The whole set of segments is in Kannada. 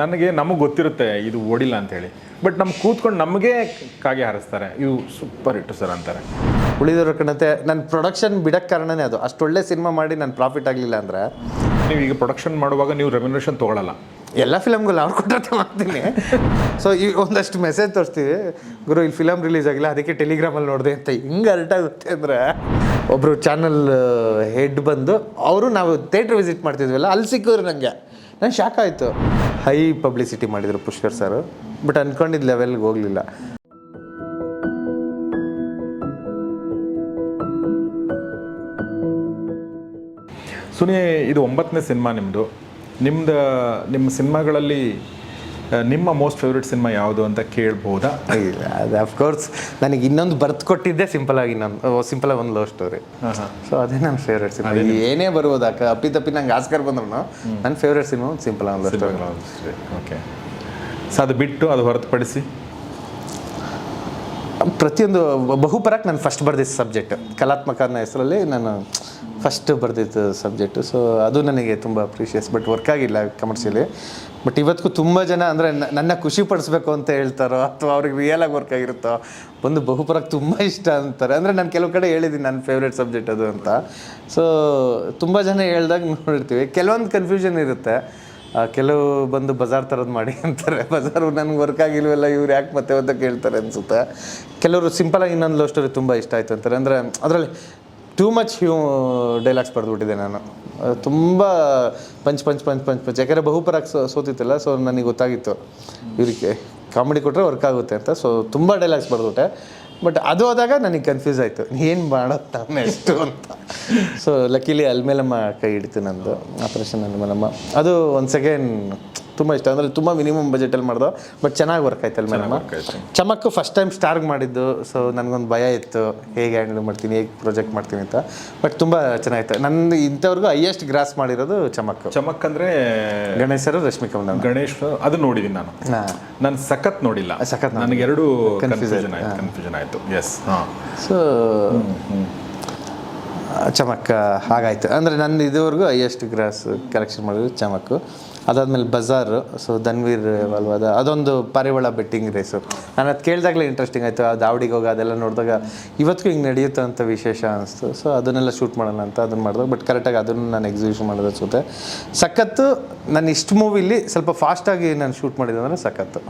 ನನಗೆ ನಮಗೆ ಗೊತ್ತಿರುತ್ತೆ ಇದು ಓಡಿಲ್ಲ ಅಂತೇಳಿ. ಬಟ್ ನಮ್ಗೆ ಕೂತ್ಕೊಂಡು ನಮಗೆ ಕಾಗೆ ಹಾರಿಸ್ತಾರೆ. ಇದು ಸೂಪರ್ ಹಿಟ್ಟು ಸರ್ ಅಂತಾರೆ. ಉಳಿದಿರೋ ಕಣತೆ ನನ್ನ ಪ್ರೊಡಕ್ಷನ್ ಬಿಡಕ್ಕೆ ಕಾರಣನೇ ಅದು. ಅಷ್ಟು ಒಳ್ಳೆ ಸಿನಿಮಾ ಮಾಡಿ ನಾನು ಪ್ರಾಫಿಟ್ ಆಗಲಿಲ್ಲ ಅಂದರೆ? ನೀವು ಈಗ ಪ್ರೊಡಕ್ಷನ್ ಮಾಡುವಾಗ ನೀವು ರೆಮ್ಯುನೇಷನ್ ತೊಗೊಳಲ್ಲ. ಎಲ್ಲ ಫಿಲಮ್ಗಳು ಅವ್ರು ಕೊಟ್ಟರೆ ಮಾಡ್ತೀನಿ. ಸೊ ಈ ಒಂದಷ್ಟು ಮೆಸೇಜ್ ತೋರಿಸ್ತೀವಿ. ಗುರು ಇಲ್ಲಿ ಫಿಲಮ್ ರಿಲೀಸ್ ಆಗಿಲ್ಲ ಅದಕ್ಕೆ ಟೆಲಿಗ್ರಾಮಲ್ಲಿ ನೋಡಿದೆ ಅಂತ ಹಿಂಗೆ ಅರ್ಟಾಗುತ್ತೆ ಅಂದರೆ. ಒಬ್ಬರು ಚಾನಲ್ ಹೆಡ್ ಬಂದು ಅವರು ನಾವು ಥೇಟ್ರ್ ವಿಸಿಟ್ ಮಾಡ್ತಿದ್ವಲ್ಲ ಅಲ್ಲಿ ಸಿಕ್ಕಿದ್ರು ನನಗೆ ನಾನು ಶಾಕ್ ಆಯಿತು. ಹೈ ಪಬ್ಲಿಸಿಟಿ ಮಾಡಿದರು ಪುಷ್ಕರ್ ಸರ್ ಬಟ್ ಅಂದ್ಕೊಂಡಿದ್ದ ಲೆವೆಲ್ಗೆ ಹೋಗಲಿಲ್ಲ. ಸುನಿ ಇದು ಒಂಬತ್ತನೇ ಸಿನಿಮಾ ನಿಮ್ಮದು ನಿಮ್ದು ನಿಮ್ಮ ಸಿನಿಮಾಗಳಲ್ಲಿ ನಿಮ್ಮ ಮೋಸ್ಟ್ ಫೇವ್ರೆಟ್ ಸಿನಿಮಾ ಯಾವುದು ಅಂತ ಕೇಳ್ಬೋದಾ? ಇಲ್ಲ ಅದು ಅಫ್ಕೋರ್ಸ್ ನನಗೆ ಇನ್ನೊಂದು ಬರ್ತ್ ಕೊಟ್ಟಿದ್ದೆ ಸಿಂಪಲ್ ಆಗಿ ನಾನು ಸಿಂಪಲ್ ಆಗಿ ಒಂದು ಲವ್ ಸ್ಟೋರಿ ಸೊ ಅದೇ ನನ್ನ ಫೇವ್ರೆಟ್ ಸಿನಿಮಾ ಏನೇ ಬರ್ಬೋದು ಅಕ್ಕ ಅಪ್ಪಿ ತಪ್ಪಿ ನಂಗೆ ಆಸ್ಕರ್ ಬಂದ್ರು ನನ್ನ ಫೇವ್ರೆಟ್ ಸಿನಿಮಾ ಸಿಂಪಲ್ ಆಗಿ ಲವ್ ಸ್ಟೋರಿ ಓಕೆ ಸೊ ಅದು ಬಿಟ್ಟು ಅದು ಹೊರತುಪಡಿಸಿ? ಪ್ರತಿಯೊಂದು ಬಹುಪರಕ್ಕೆ ನಾನು ಫಸ್ಟ್ ಬರ್ದಿದ್ದ ಸಬ್ಜೆಕ್ಟ್ ಕಲಾತ್ಮಕ ಅನ್ನೋ ಹೆಸರಲ್ಲಿ ನಾನು ಫಸ್ಟ್ ಬರ್ದಿತ್ತು ಸಬ್ಜೆಕ್ಟು ಸೊ ಅದು ನನಗೆ ತುಂಬ ಪ್ರೀಷಿಯಸ್ ಬಟ್ ವರ್ಕ್ ಆಗಿಲ್ಲ ಕಮರ್ಷಿಯಲಿ ಬಟ್ ಇವತ್ತಿಗೂ ತುಂಬ ಜನ ಅಂದರೆ ನನ್ನ ಖುಷಿ ಪಡಿಸ್ಬೇಕು ಅಂತ ಹೇಳ್ತಾರೋ ಅಥವಾ ಅವ್ರಿಗೆ ರಿಯಲ್ ವರ್ಕ್ ಆಗಿರುತ್ತೋ ಒಂದು ಬಹುಪರಕ್ಕೆ ತುಂಬ ಇಷ್ಟ ಅಂತಾರೆ. ಅಂದರೆ ನಾನು ಕೆಲವು ಕಡೆ ಹೇಳಿದ್ದೀನಿ ನನ್ನ ಫೇವ್ರೇಟ್ ಸಬ್ಜೆಕ್ಟ್ ಅದು ಅಂತ. ಸೊ ತುಂಬ ಜನ ಹೇಳ್ದಾಗ ನೋಡಿರ್ತೀವಿ. ಕೆಲವೊಂದು ಕನ್ಫ್ಯೂಷನ್ ಇರುತ್ತೆ. ಕೆಲವು ಬಂದು ಬಜಾರ್ ಥರದ್ದು ಮಾಡಿ ಅಂತಾರೆ. ಬಜಾರು ನನಗೆ ವರ್ಕ್ ಆಗಿಲ್ವಲ್ಲ, ಇವ್ರು ಯಾಕೆ ಮತ್ತೆ ಅಂತ ಕೇಳ್ತಾರೆ ಅನಿಸುತ್ತೆ. ಕೆಲವರು ಸಿಂಪಲಾಗಿ ಇನ್ನೊಂದು ಲವ್ ಸ್ಟೋರಿ ತುಂಬ ಇಷ್ಟ ಆಯಿತು ಅಂತಾರೆ. ಅಂದರೆ ಅದರಲ್ಲಿ ಟೂ ಮಚ್ ಹ್ಯೂ ಡೈಲಾಗ್ಸ್ ಬರೆದ್ಬಿಟ್ಟಿದ್ದೆ ನಾನು. ತುಂಬ punch punch punch punch punch. ಯಾಕಂದರೆ ಬಹುಪರಾಗಿ ಸೋ, ಸೋತಿತ್ತಲ್ಲ ಸೊ ನನಗೆ ಗೊತ್ತಾಗಿತ್ತು. ಇವರಿಗೆ ಕಾಮಿಡಿ ಕೊಟ್ಟರೆ ವರ್ಕ್ ಆಗುತ್ತೆ ಅಂತ. ಸೊ ತುಂಬ ಡೈಲಾಗ್ಸ್ ಬರೆದುಬಿಟ್ಟೆ. ಬಟ್ ಅದು ಹೋದಾಗ ನನಗೆ ಕನ್ಫ್ಯೂಸ್ ಆಯಿತು. ಏನು ಮಾಡೋದು ನೆಕ್ಸ್ಟು ಅಂತ. ಸೊ ಲಕ್ಕಿಲಿ ಅಲ್ಮೇಲಮ್ಮ ಕೈ ಹಿಡಿತು ನಂದು. ಆಪರೇಷನ್ ಅಲ್ಮೇಲಮ್ಮ. ಅದು ಒಂದು ಸೆಕೆಂಡ್ ತುಂಬ ಇಷ್ಟ. ಅಂದರೆ ತುಂಬ ಮಿನಿಮಮ್ ಬಜೆಟಲ್ಲಿ ಮಾಡ್ದು ಬಟ್ ಚೆನ್ನಾಗಿ ವರ್ಕ್ ಆಯ್ತಲ್ಲ madam Chamak first time start ಮಾಡಿದ್ದು ಸೊ ನನಗೊಂದು ಭಯ ಇತ್ತು. ಹೇಗೆ ಹ್ಯಾಂಡಲ್ ಮಾಡ್ತೀನಿ ಹೇಗೆ ಪ್ರೊಜೆಕ್ಟ್ ಮಾಡ್ತೀನಿ ಅಂತ. ಬಟ್ ತುಂಬ ಚೆನ್ನಾಗಿತ್ತು. ನಂದು ಇಂಥವ್ರಿಗೂ ಹೈಯೆಸ್ಟ್ ಗ್ರಾಸ್ ಮಾಡಿರೋದು ಚಮಕ್ ಚಮಕ್ ಅಂದ್ರೆ ಗಣೇಶರು ರಶ್ಮಿಕಾ ಮಂದ ಗಣೇಶ್ ಅದು ನೋಡಿದ್ದೀನಿ ನಾನು. ನಾನು ಸಖತ್ ನೋಡಿಲ್ಲ. ಸಖತ್ ನನಗೆ ಎರಡು ಕನ್ಫ್ಯೂಷನ್ ಆಯ್ತು. ಕನ್ಫ್ಯೂಷನ್ ಆಯಿತು. ಎಸ್ ಹಾಂ. ಸೊ ಚಮಕ್ ಹಾಗಾಯ್ತು. ಅಂದರೆ ನನ್ನ ಇದುವರೆಗೂ ಹೈಯೆಸ್ಟ್ ಗ್ರಾಸ್ ಕಲೆಕ್ಷನ್ ಮಾಡಿದ್ರು ಚಮಕ್ಕು. ಅದಾದಮೇಲೆ ಬಜಾರ್ ಸೊ ಧನ್ವೀರ್ ಅಲ್ವಾದ ಅದೊಂದು ಪಾರಿವಾಳ ಬೆಟ್ಟಿಂಗ್ ರೇಸು ನಾನು ಅದು ಕೇಳಿದಾಗಲೇ ಇಂಟ್ರೆಸ್ಟಿಂಗ್ ಆಯಿತು. ಆ ದಾವಡಿಗೆ ಹೋಗಿ ಅದೆಲ್ಲ ನೋಡಿದಾಗ ಇವತ್ತಿಗೂ ಹಿಂಗೆ ನಡೆಯುತ್ತೆ ಅಂತ ವಿಶೇಷ ಅನಿಸ್ತು. ಸೊ ಅದನ್ನೆಲ್ಲ ಶೂಟ್ ಮಾಡೋಣ ಅಂತ ಅದನ್ನು ಮಾಡಿದಾಗ ಬಟ್ ಕರೆಕ್ಟಾಗಿ ಅದನ್ನು ನಾನು ಎಕ್ಸಿಬಿಷನ್ ಮಾಡೋದು ಅನ್ಸುತ್ತೆ. ಸಖತ್ತು ನಾನು ಇಷ್ಟು ಮೂವಿಲಿ ಸ್ವಲ್ಪ ಫಾಸ್ಟಾಗಿ ನಾನು ಶೂಟ್ ಮಾಡಿದೆ ಅಂದರೆ ಸಖತ್ತು.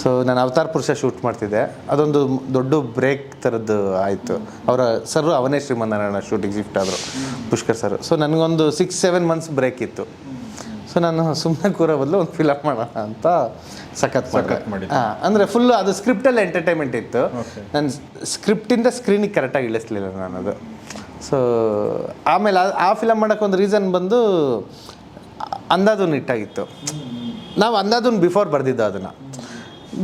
ಸೊ ನಾನು ಅವತಾರ್ ಪುರುಷ ಶೂಟ್ ಮಾಡ್ತಿದ್ದೆ. ಅದೊಂದು ದೊಡ್ಡ ಬ್ರೇಕ್ ಥರದ್ದು ಆಯಿತು. ಅವರ ಸರ್ ಅವನೇ ಶ್ರೀಮನ್ನಾರಾಯಣ ಶೂಟಿಂಗ್ ಶಿಫ್ಟ್ ಆದರು. ಪುಷ್ಕರ್ ಸರ್ ಸೊ ನನಗೊಂದು ಸಿಕ್ಸ್ ಸೆವೆನ್ ಮಂತ್ಸ್ ಬ್ರೇಕ್ ಇತ್ತು. ಸೊ ನಾನು ಸುಮ್ಮನೆ ಕೂರೋ ಬದಲು ಒಂದು ಫಿಲಪ್ ಮಾಡೋಣ ಅಂತ ಸಖತ್ ಸಖತ್ ಮಾಡಿ ಅಂದರೆ ಫುಲ್ ಅದು ಸ್ಕ್ರಿಪ್ಟಲ್ಲಿ ಎಂಟರ್ಟೈನ್ಮೆಂಟ್ ಇತ್ತು. ನಾನು ಸ್ಕ್ರಿಪ್ಟಿಂದ ಸ್ಕ್ರೀನಿಗೆ ಕರೆಕ್ಟಾಗಿ ಇಳಿಸ್ಲಿಲ್ಲ ನಾನು ಅದು. ಸೊ ಆಮೇಲೆ ಆ- ಆ ಫಿಲಮ್ ಮಾಡೋಕ್ಕೆ ಒಂದು ರೀಸನ್ ಬಂದು ಅಂದಾಜು ಇಟ್ಟಾಗಿತ್ತು ನಾವು ಅಂದಾಜು ಬಿಫೋರ್ ಬರೆದಿದ್ದು ಅದನ್ನು.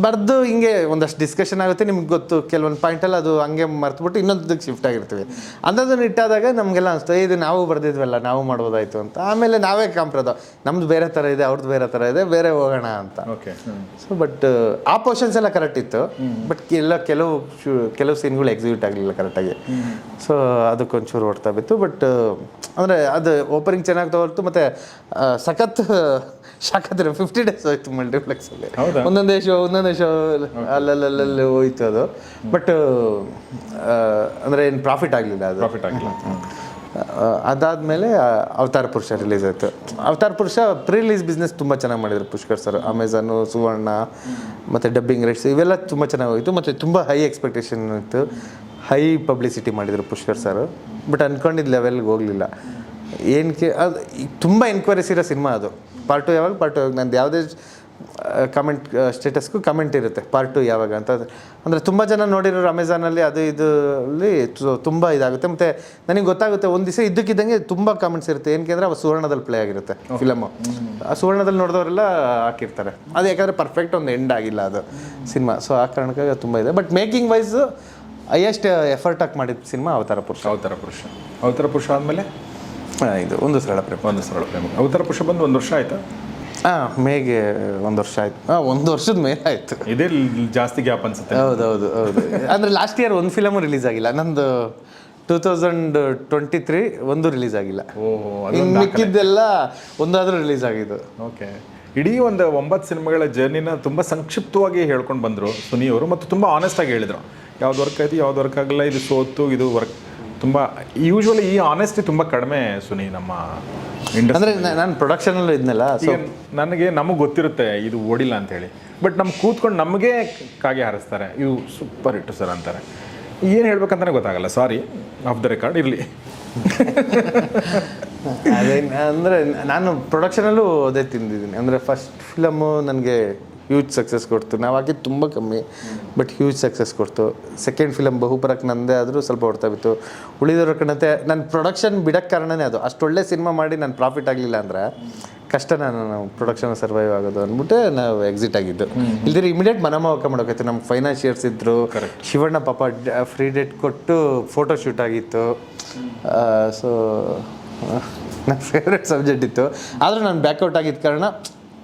ಬರೆದು ಹಿಂಗೆ ಒಂದಷ್ಟು ಡಿಸ್ಕಷನ್ ಆಗುತ್ತೆ ನಿಮ್ಗೆ ಗೊತ್ತು ಕೆಲವೊಂದು ಪಾಯಿಂಟಲ್ಲಿ ಅದು ಹಂಗೆ ಮರ್ತುಬಿಟ್ಟು ಇನ್ನೊಂದಕ್ಕೆ ಶಿಫ್ಟ್ ಆಗಿರ್ತೀವಿ. ಅಂಥದ್ದನ್ನು ಇಟ್ಟಾದಾಗ ನಮಗೆಲ್ಲ ಅನಿಸ್ತು ಇದು ನಾವು ಬರ್ದಿದ್ವಲ್ಲ ನಾವು ಮಾಡ್ಬೋದಾಯ್ತು ಅಂತ. ಆಮೇಲೆ ನಾವೇ ಕಾಂಪ್ರದ ನಮ್ದು ಬೇರೆ ಥರ ಇದೆ ಅವ್ರದ್ದು ಬೇರೆ ಥರ ಇದೆ ಬೇರೆ ಹೋಗೋಣ ಅಂತ. ಓಕೆ ಸೊ ಬಟ್ ಆ ಪೋರ್ಷನ್ಸ್ ಎಲ್ಲ ಕರೆಕ್ಟ್ ಇತ್ತು. ಬಟ್ ಎಲ್ಲ ಕೆಲವು ಶೂ- ಕೆಲವು ಸೀನ್ಗಳು ಎಕ್ಸಿಕ್ಯೂಟ್ ಆಗಲಿಲ್ಲ ಕರೆಕ್ಟಾಗಿ ಸೊ ಅದಕ್ಕೊಂಚೂರು ಓಡ್ತಾ ಬಿತ್ತು. ಬಟ್ ಅಂದರೆ ಅದು ಓಪನಿಂಗ್ ಚೆನ್ನಾಗಿ ತಗೊಳ್ತು ಮತ್ತು ಸಖತ್ ಶಾಕತ್ತಿರ ಫಿಫ್ಟಿ ಡೇಸ್ ಹೋಯ್ತು ಮಲ್ಟಿಪ್ಲೆಕ್ಸ್ ಅಲ್ಲಿ. ಒಂದೊಂದೇ ಶೋ ಒಂದೊಂದೇ ಶೋ ಅಲ್ಲಲ್ಲಲ್ಲಿ ಹೋಯ್ತು ಅದು. ಬಟ್ ಅಂದರೆ ಏನು ಪ್ರಾಫಿಟ್ ಆಗಲಿಲ್ಲ ಅದು. ಪ್ರಾಫಿಟ್ ಆಗಿಲ್ಲ ಅದಾದಮೇಲೆ ಅವತಾರ ಪುರುಷ ರಿಲೀಸ್ ಆಯಿತು. ಅವತಾರ ಪುರುಷ ಪ್ರೀ ರಿಲೀಸ್ ಬಿಸ್ನೆಸ್ ತುಂಬ ಚೆನ್ನಾಗಿ ಮಾಡಿದ್ರು ಪುಷ್ಕರ್ ಸರ್ ಅಮೆಝಾನು ಸುವರ್ಣ ಮತ್ತು ಡಬ್ಬಿಂಗ್ ರೇಟ್ಸ್ ಇವೆಲ್ಲ ತುಂಬ ಚೆನ್ನಾಗಿ ಹೋಯಿತು. ಮತ್ತು ತುಂಬ ಹೈ ಎಕ್ಸ್ಪೆಕ್ಟೇಷನ್ ಇತ್ತು. ಹೈ ಪಬ್ಲಿಸಿಟಿ ಮಾಡಿದರು ಪುಷ್ಕರ್ ಸರ್ ಬಟ್ ಅಂದ್ಕೊಂಡಿದ್ದ ಲೆವೆಲ್ಗೆ ಹೋಗಲಿಲ್ಲ. ಏನಕ್ಕೆ ಅದು ತುಂಬ ಎನ್ಕ್ವೈರೀಸ್ ಇರೋ ಸಿನಿಮಾ ಅದು. ಪಾರ್ಟ್ ಟು ಯಾವಾಗ? ಪಾರ್ಟ್ ಟು ಯಾವಾಗ? ನಂದು ಯಾವುದೇ ಕಮೆಂಟ್ ಸ್ಟೇಟಸ್ಗೂ ಕಮೆಂಟ್ ಇರುತ್ತೆ. ಪಾರ್ಟ್ ಟು ಯಾವಾಗ ಅಂತ. ಅಂದರೆ ತುಂಬ ಜನ ನೋಡಿರೋರು ಅಮೆಝಾನಲ್ಲಿ ಅದು ಇದು ಅಲ್ಲಿ ತುಂಬ ಇದಾಗುತ್ತೆ. ಮತ್ತು ನನಗೆ ಗೊತ್ತಾಗುತ್ತೆ ಒಂದು ದಿವಸ ಇದ್ದಕ್ಕಿದ್ದಂಗೆ ತುಂಬ ಕಾಮೆಂಟ್ಸ್ ಇರುತ್ತೆ. ಏನಕ್ಕೆ ಅಂದರೆ ಅವು ಸುವರ್ಣದಲ್ಲಿ ಪ್ಲೇ ಆಗಿರುತ್ತೆ ಫಿಲಮು ಆ ಸುವರ್ಣದಲ್ಲಿ ನೋಡಿದವರೆಲ್ಲ ಹಾಕಿರ್ತಾರೆ. ಅದು ಯಾಕಂದರೆ ಪರ್ಫೆಕ್ಟ್ ಒಂದು ಎಂಡ್ ಆಗಿಲ್ಲ ಅದು ಸಿನಿಮಾ. ಸೊ ಆ ಕಾರಣಕ್ಕಾಗಿ ತುಂಬ ಇದೆ. But making wise highest effort ಹಾಕಿ ಮಾಡಿದ ಸಿನಿಮಾ ಅವತಾರ ಪುರುಷ. ಅವತಾರ ಪುರುಷ. ಅವತಾರ ಪುರುಷ ಆದಮೇಲೆ? ಇದು ಒಂದು ಸರಳ ಪ್ರೇಮ. ಒಂದು ಸರಳ ಪ್ರೇಮ. ಅವತಾರ ಪುರುಷ ಬಂದು ಒಂದು ವರ್ಷ ಆಯ್ತಾ? ಹಾಂ ಮೇಗೆ ಒಂದು ವರ್ಷ ಆಯ್ತು. ಹಾಂ ಒಂದು ವರ್ಷದ ಮೇಲೆ ಆಯಿತು. ಇದೇ ಜಾಸ್ತಿ ಗ್ಯಾಪ್ ಅನ್ಸುತ್ತೆ ಹೌದು ಹೌದು ಹೌದು. ಅಂದರೆ ಲಾಸ್ಟ್ ಇಯರ್ ಒಂದು ಫಿಲಮು ರಿಲೀಸ್ ಆಗಿಲ್ಲ. ನಂದು ಟೂ ತೌಸಂಡ್ ಟ್ವೆಂಟಿ ತ್ರೀ ಒಂದು ರಿಲೀಸ್ ಆಗಿಲ್ಲ. ಓಹೋ ಇನ್ನು ಮಿಕ್ಕಿದ್ದೆಲ್ಲ ಒಂದಾದರೂ ರಿಲೀಸ್ ಆಗಿದ್ದು. ಓಕೆ. ಇಡೀ ಒಂದು ಒಂಬತ್ತು ಸಿನಿಮಾಗಳ ಜರ್ನಿನ ತುಂಬ ಸಂಕ್ಷಿಪ್ತವಾಗಿ ಹೇಳ್ಕೊಂಡು ಬಂದರು ಸುನಿ ಅವರು ಮತ್ತು ತುಂಬ ಆನೆಸ್ಟಾಗಿ ಹೇಳಿದರು. ಯಾವ್ದು ವರ್ಕ್ ಆಯ್ತು ಯಾವ್ದು ವರ್ಕ್ ಆಗಲ್ಲ ಇದು ಸೋತು ಇದು ವರ್ಕ್ ತುಂಬ ಯೂಶ್ವಲಿ ಈ ಆನೆಸ್ಟಿ ತುಂಬ ಕಡಿಮೆ ಸುನಿ ನಮ್ಮ ಅಂದರೆ ನಾನು ಪ್ರೊಡಕ್ಷನಲ್ಲೂ ಇದ್ನಲ್ಲ ಸೊ ನನಗೆ ನಮಗೆ ಗೊತ್ತಿರುತ್ತೆ ಇದು ಓಡಿಲ್ಲ ಅಂತ ಹೇಳಿ. ಬಟ್ ನಮ್ಗೆ ಕೂತ್ಕೊಂಡು ನಮಗೆ ಕಾಗೆ ಹಾರಿಸ್ತಾರೆ. ಇವು ಸೂಪರ್ ಹಿಟ್ಟು ಸರ್ ಅಂತಾರೆ. ಏನು ಹೇಳ್ಬೇಕಂತಾನೆ ಗೊತ್ತಾಗಲ್ಲ ಸಾರಿ ಆಫ್ ದ ರೆಕಾರ್ಡ್ ಇರಲಿ. ಅದೇ ಅಂದರೆ ನಾನು ಪ್ರೊಡಕ್ಷನಲ್ಲೂ ಅದೇ ತಿಂದಿದ್ದೀನಿ. ಅಂದರೆ ಫಸ್ಟ್ ಫಿಲಮ್ಮು ನನಗೆ ಹ್ಯೂಜ್ ಸಕ್ಸಸ್ ಕೊಡ್ತು. ನಾವು ತುಂಬ ಕಮ್ಮಿ ಬಟ್ ಹ್ಯೂಜ್ ಸಕ್ಸಸ್ ಕೊಡ್ತು. ಸೆಕೆಂಡ್ ಫಿಲಮ್ ಬಹುಪರಕ್ಕೆ ನಂದೇ ಆದರೂ ಸ್ವಲ್ಪ ಹೊಡ್ತಾ ಬಿತ್ತು ಉಳಿದವ್ರ ಕಣತೆ ನನ್ನ ಪ್ರೊಡಕ್ಷನ್ ಬಿಡೋಕ್ಕೆ ಕಾರಣನೇ ಅದು. ಅಷ್ಟೊಳ್ಳೆ ಸಿನಿಮಾ ಮಾಡಿ ನಾನು ಪ್ರಾಫಿಟ್ ಆಗಲಿಲ್ಲ ಅಂದರೆ ಕಷ್ಟ ನಾನು ನಾವು ಪ್ರೊಡಕ್ಷನ್ ಸರ್ವೈವ್ ಆಗೋದು ಅಂದ್ಬಿಟ್ಟು ನಾವು ಎಕ್ಸಿಟ್ ಆಗಿದ್ದು. ಇಲ್ದಿರ ಇಮಿಡಿಯೇಟ್ ಮನಮೋಹಕ ಮಾಡೋಕೈತೆ ನಮ್ಮ ಫೈನಾನ್ಷಿಯರ್ಸ್ ಇದ್ದರು ಶಿವಣ್ಣ ಪಾಪ ಫ್ರೀ ಡೇಟ್ ಕೊಟ್ಟು ಫೋಟೋ ಶೂಟ್ ಆಗಿತ್ತು. ಸೊ ನನ್ನ ಫೇವ್ರೆಟ್ ಸಬ್ಜೆಕ್ಟ್ ಇತ್ತು. ಆದರೂ ನಾನು ಬ್ಯಾಕ್ಔಟ್ ಆಗಿದ್ದ ಕಾರಣ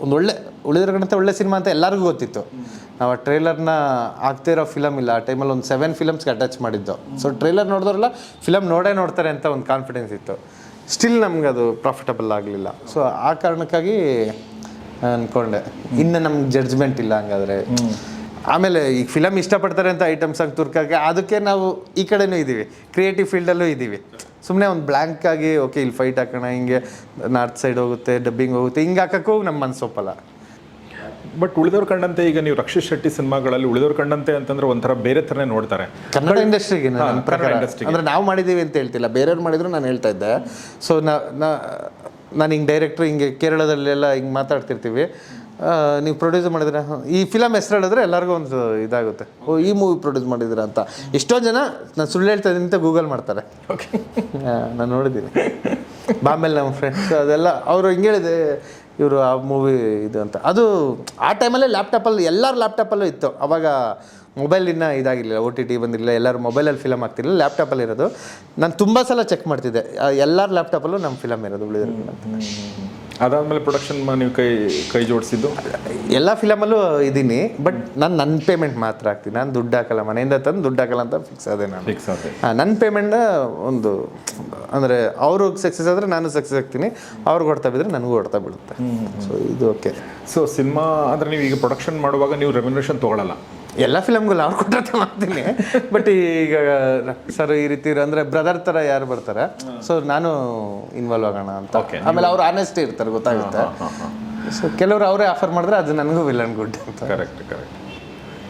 ಒಂದೊಳ್ಳೆ ಉಳಿದ್ರಗಂತ ಒಳ್ಳೆ ಸಿನಿಮಾ ಅಂತ ಎಲ್ಲರಿಗೂ ಗೊತ್ತಿತ್ತು. ನಾವು ಆ ಟ್ರೇಲರ್ನ ಆಗ್ತಾ ಇರೋ ಫಿಲಮ್ ಇಲ್ಲ, ಆ ಟೈಮಲ್ಲಿ ಒಂದು ಸೆವೆನ್ ಫಿಲಮ್ಸ್ಗೆ ಅಟ್ಯಾಚ್ ಮಾಡಿದ್ದು. ಸೊ ಟ್ರೇಲರ್ ನೋಡಿದ್ರಲ್ಲ ಫಿಲಮ್ ನೋಡೇ ನೋಡ್ತಾರೆ ಅಂತ ಒಂದು ಕಾನ್ಫಿಡೆನ್ಸ್ ಇತ್ತು. ಸ್ಟಿಲ್ ನಮ್ಗೆ ಅದು ಪ್ರಾಫಿಟಬಲ್ ಆಗಲಿಲ್ಲ. ಸೊ ಆ ಕಾರಣಕ್ಕಾಗಿ ಅಂದ್ಕೊಂಡೆ ಇನ್ನು ನಮ್ಗೆ ಜಡ್ಜ್ಮೆಂಟ್ ಇಲ್ಲ ಹಂಗಾದ್ರೆ. ಆಮೇಲೆ ಈಗ ಫಿಲಮ್ ಇಷ್ಟಪಡ್ತಾರೆ ಅಂತ ಐಟಮ್ಸ್ ಆಗಿ ತುರ್ಕಾಗೆ ಅದಕ್ಕೆ ನಾವು ಈ ಕಡೆನೂ ಇದ್ದೀವಿ ಕ್ರಿಯೇಟಿವ್ ಫೀಲ್ಡಲ್ಲೂ ಇದ್ದೀವಿ. ಸುಮ್ಮನೆ ಒಂದು ಬ್ಲ್ಯಾಂಕಾಗಿ ಓಕೆ ಇಲ್ಲಿ ಫೈಟ್ ಹಾಕೋಣ, ಹಿಂಗೆ ನಾರ್ತ್ ಸೈಡ್ ಹೋಗುತ್ತೆ ಡಬ್ಬಿಂಗ್ ಹೋಗುತ್ತೆ, ಹಿಂಗೆ ಹಾಕೋಕ್ಕೂ ನಮ್ಮ ಮನಸ್ಸು ಒಪ್ಪಲ್ಲ. ಬಟ್ ಉಳಿದವ್ರ ಕಂಡಂತೆ ಈಗ ನೀವು ರಕ್ಷಿತ್ ಶೆಟ್ಟಿ ಸಿನಿಮಾಗಳಲ್ಲಿ ಉಳಿದವ್ರ ಕಂಡಂತೆ ಅಂತಂದ್ರೆ ಒಂಥರ ಬೇರೆ ಥರನೇ ನೋಡ್ತಾರೆ. ಕನ್ನಡ ಇಂಡಸ್ಟ್ರಿಗೆ ಅಂದ್ರೆ ನಾವು ಮಾಡಿದ್ದೀವಿ ಅಂತ ಹೇಳ್ತಿಲ್ಲ. ಬೇರೆಯವ್ರು ಮಾಡಿದ್ರು ನಾನು ಹೇಳ್ತಾ ಇದ್ದೆ. ಸೊ ನಾನು ಹಿಂಗೆ ಡೈರೆಕ್ಟ್ರ್ ಹಿಂಗೆ ಕೇರಳದಲ್ಲೆಲ್ಲ ಹಿಂಗೆ ಮಾತಾಡ್ತಿರ್ತೀವಿ. ನೀವು ಪ್ರೊಡ್ಯೂಸ್ ಮಾಡಿದ್ರೆ ಈ ಫಿಲಮ್ ಹೆಸರು ಹೇಳಿದ್ರೆ ಎಲ್ಲರಿಗೂ ಒಂದು ಇದಾಗುತ್ತೆ. ಓ ಈ ಮೂವಿ ಪ್ರೊಡ್ಯೂಸ್ ಮಾಡಿದ್ರ ಅಂತ. ಎಷ್ಟೊಂದು ಜನ ನಾನು ಸುಳ್ಳು ಹೇಳ್ತಾ ಇದ್ದೀನಿ ಅಂತ ಗೂಗಲ್ ಮಾಡ್ತಾರೆ. ಓಕೆ ನಾನು ನೋಡಿದ್ದೀನಿ. ಬಾಂಬೆಲ್ ನಮ್ಮ ಫ್ರೆಂಡ್ಸ್ ಅದೆಲ್ಲ ಅವರು ಹಿಂಗೆ ಹೇಳಿದೆ ಇವರು ಆ ಮೂವಿ ಇದು ಅಂತ. ಅದು ಆ ಟೈಮಲ್ಲೇ ಲ್ಯಾಪ್ಟಾಪಲ್ಲಿ ಎಲ್ಲರ ಲ್ಯಾಪ್ಟಾಪಲ್ಲೂ ಇತ್ತು. ಅವಾಗ ಇನ್ನೂ ಇದಾಗಿರಲಿಲ್ಲ ಓ ಟಿ ಟಿ ಬಂದಿರಲಿಲ್ಲ, ಎಲ್ಲರೂ ಮೊಬೈಲಲ್ಲಿ ಫಿಲಮ್ ಆಗ್ತಿರಲಿಲ್ಲ ಲ್ಯಾಪ್ಟಾಪಲ್ಲಿ ಇರೋದು. ನಾನು ತುಂಬ ಸಲ ಚೆಕ್ ಮಾಡ್ತಿದ್ದೆ. ಎಲ್ಲರ ಲ್ಯಾಪ್ಟಾಪಲ್ಲೂ ನಮ್ಮ ಫಿಲಮ್ ಇರೋದು ಉಳಿದ್ರು ಅದಾದ್ಮೇಲೆ ಪ್ರೊಡಕ್ಷನ್ ನೀವು ಕೈ ಕೈ ಜೋಡಿಸಿದ್ದು? ಎಲ್ಲ ಫಿಲಮಲ್ಲೂ ಇದ್ದೀನಿ ಬಟ್ ನಾನು ನನ್ನ ಪೇಮೆಂಟ್ ಮಾತ್ರ ಹಾಕ್ತೀನಿ. ನಾನು ದುಡ್ಡು ಹಾಕಲ್ಲ ಮನೆಯಿಂದ ತಂದು ದುಡ್ಡು ಹಾಕಲ್ಲ ಅಂತ ಫಿಕ್ಸ್ ಅದೇ ನಾನು. ಫಿಕ್ಸ್ ಆದ್ರೆ ನನ್ನ ಪೇಮೆಂಟ್ ಒಂದು ಅಂದರೆ ಅವರು ಸಕ್ಸಸ್ ಆದರೆ ನಾನು ಸಕ್ಸಸ್ ಆಗ್ತೀನಿ. ಅವ್ರಿಗೆ ಹೊಡ್ತಾ ಬಿದ್ದರೆ ನನಗೂ ಹೊಡ್ತಾ ಬಿಡುತ್ತೆ ಸೊ ಇದು ಓಕೆ ಸೊ ಸಿನಿಮಾ ಅಂದ್ರೆ ನೀವು ಈಗ ಪ್ರೊಡಕ್ಷನ್ ಮಾಡುವಾಗ ನೀವು ರೆಮ್ಯುನೇಷನ್ ತೊಗೊಳಲ್ಲ? ಎಲ್ಲ ಫಿಲಮ್ಗಳು ಅವ್ರು ಕೊಟ್ಟರೆ ಮಾಡ್ತೀನಿ. ಬಟ್ ಈಗ ಸರ್ ಈ ರೀತಿ ಅಂದರೆ ಬ್ರದರ್ ಥರ ಯಾರು ಬರ್ತಾರೆ? ಸೊ ನಾನು ಇನ್ವಾಲ್ವ್ ಆಗೋಣ ಅಂತ. ಆಮೇಲೆ ಅವ್ರು ಆನೆಸ್ಟಿ ಇರ್ತಾರೆ ಗೊತ್ತಾಗುತ್ತೆ. ಸೊ ಕೆಲವರು ಅವರೇ ಆಫರ್ ಮಾಡಿದ್ರೆ ಅದು ನನಗೂ ವಿಲನ್ ಗುಡ್ ಅಂತ. ಕರೆಕ್ಟ್ ಕರೆಕ್ಟ್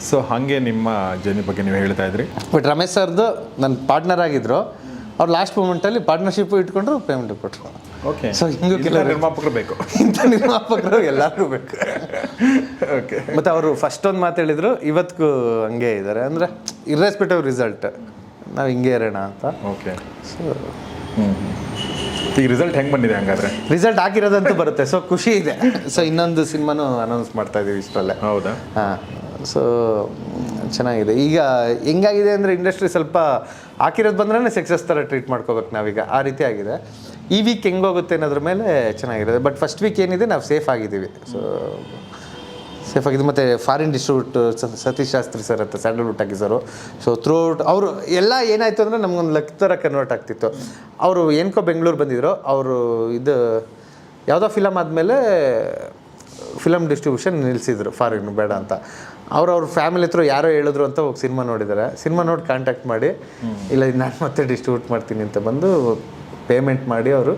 ಸೊ ಹಾಗೆ ನಿಮ್ಮ ಜರ್ನಿ ಬಗ್ಗೆ ನೀವು ಹೇಳ್ತಾ ಇದ್ರಿ. ಬಟ್ ರಮೇಶ್ ಸರ್ದು ನನ್ನ ಪಾರ್ಟ್ನರ್ ಆಗಿದ್ರು. ಅವ್ರು ಲಾಸ್ಟ್ ಮೂಮೆಂಟಲ್ಲಿ ಪಾರ್ಟ್ನರ್ಶಿಪ್ ಇಟ್ಕೊಂಡ್ರು ಪೇಮೆಂಟ್ ಕೊಟ್ಟರು ಓಕೆ ಸೊ ಹಿಂಗೂ ಕೆಲವರು ನಿರ್ಮಾಪಕರು ಬೇಕು. ಇಂಥ ನಿರ್ಮಾಪಕರು ಎಲ್ಲರಿಗೂ ಬೇಕು. ಓಕೆ ಮತ್ತು ಅವರು ಫಸ್ಟ್ ಒಂದು ಮಾತು ಹೇಳಿದ್ರು ಇವತ್ತಿಗೂ ಹಂಗೆ ಇದ್ದಾರೆ ಅಂದರೆ ಇರ್ರೆಸ್ಪೆಕ್ಟಿವ್ ರಿಸಲ್ಟ್ ನಾವು ಹಿಂಗೆ ಇರೋಣ ಅಂತ. ಓಕೆ ಸೊ ಈಗ ರಿಸಲ್ಟ್ ಹೆಂಗೆ ಬಂದಿದೆ ಹಂಗಾದ್ರೆ? ರಿಸಲ್ಟ್ ಹಾಕಿರೋದಂತೂ ಬರುತ್ತೆ. ಸೊ ಖುಷಿ ಇದೆ. ಸೊ ಇನ್ನೊಂದು ಸಿನಿಮಾನು ಅನೌನ್ಸ್ ಮಾಡ್ತಾ ಇದ್ದೀವಿ ಇಷ್ಟರಲ್ಲೇ. ಹೌದಾ? ಹಾಂ. ಸೊ ಚೆನ್ನಾಗಿದೆ. ಈಗ ಹೆಂಗಾಗಿದೆ ಅಂದರೆ ಇಂಡಸ್ಟ್ರಿ ಸ್ವಲ್ಪ ಹಾಕಿರೋದು ಬಂದ್ರೆ ಸಕ್ಸಸ್ ಥರ ಟ್ರೀಟ್ ಮಾಡ್ಕೋಬೇಕು ನಾವೀಗ. ಆ ರೀತಿ ಆಗಿದೆ. ಈ ವೀಕ್ ಹೆಂಗೋಗುತ್ತೆ ಅನ್ನೋದ್ರ ಮೇಲೆ ಚೆನ್ನಾಗಿರುತ್ತೆ. ಬಟ್ ಫಸ್ಟ್ ವೀಕ್ ಏನಿದೆ, ನಾವು ಸೇಫ್ ಆಗಿದ್ದೀವಿ. ಸೊ ಸೇಫ್ ಆಗಿದೆ ಮತ್ತು foreign distribute Satish Shastri sir ಅಂತ ಸ್ಯಾಂಡಲ್ವುಡ್ ಹಾಕಿಸೋರು ಸೊ ಥ್ರೂ ಔಟ್ ಅವರು, ಎಲ್ಲ ಏನಾಯಿತು ಅಂದರೆ ನಮ್ಗೊಂದು ಲಕ್ ಥರ ಕನ್ವರ್ಟ್ ಆಗ್ತಿತ್ತು. ಅವರು ಏನ್ಕೋ ಬೆಂಗಳೂರು ಬಂದಿದ್ರು. ಅವರು ಇದು, ಯಾವುದೋ ಫಿಲಮ್ ಆದಮೇಲೆ ಫಿಲಮ್ ಡಿಸ್ಟ್ರಿಬ್ಯೂಷನ್ ನಿಲ್ಲಿಸಿದ್ರು ಫಾರಿನ್ ಬೇಡ ಅಂತ. ಅವ್ರು ಅವ್ರ ಫ್ಯಾಮಿಲಿ ಹತ್ರ ಯಾರೋ ಹೇಳಿದ್ರು ಅಂತ ಹೋಗಿ ಸಿನಿಮಾ ನೋಡಿದ್ದಾರೆ ಸಿನಿಮಾ ನೋಡಿ ಕಾಂಟ್ಯಾಕ್ಟ್ ಮಾಡಿ ಇಲ್ಲ ನಾನು ಮತ್ತೆ ಡಿಸ್ಟ್ರಿಬ್ಯೂಟ್ ಮಾಡ್ತೀನಿ ಅಂತ ಬಂದು ಪೇಮೆಂಟ್ ಮಾಡಿ ಅವರು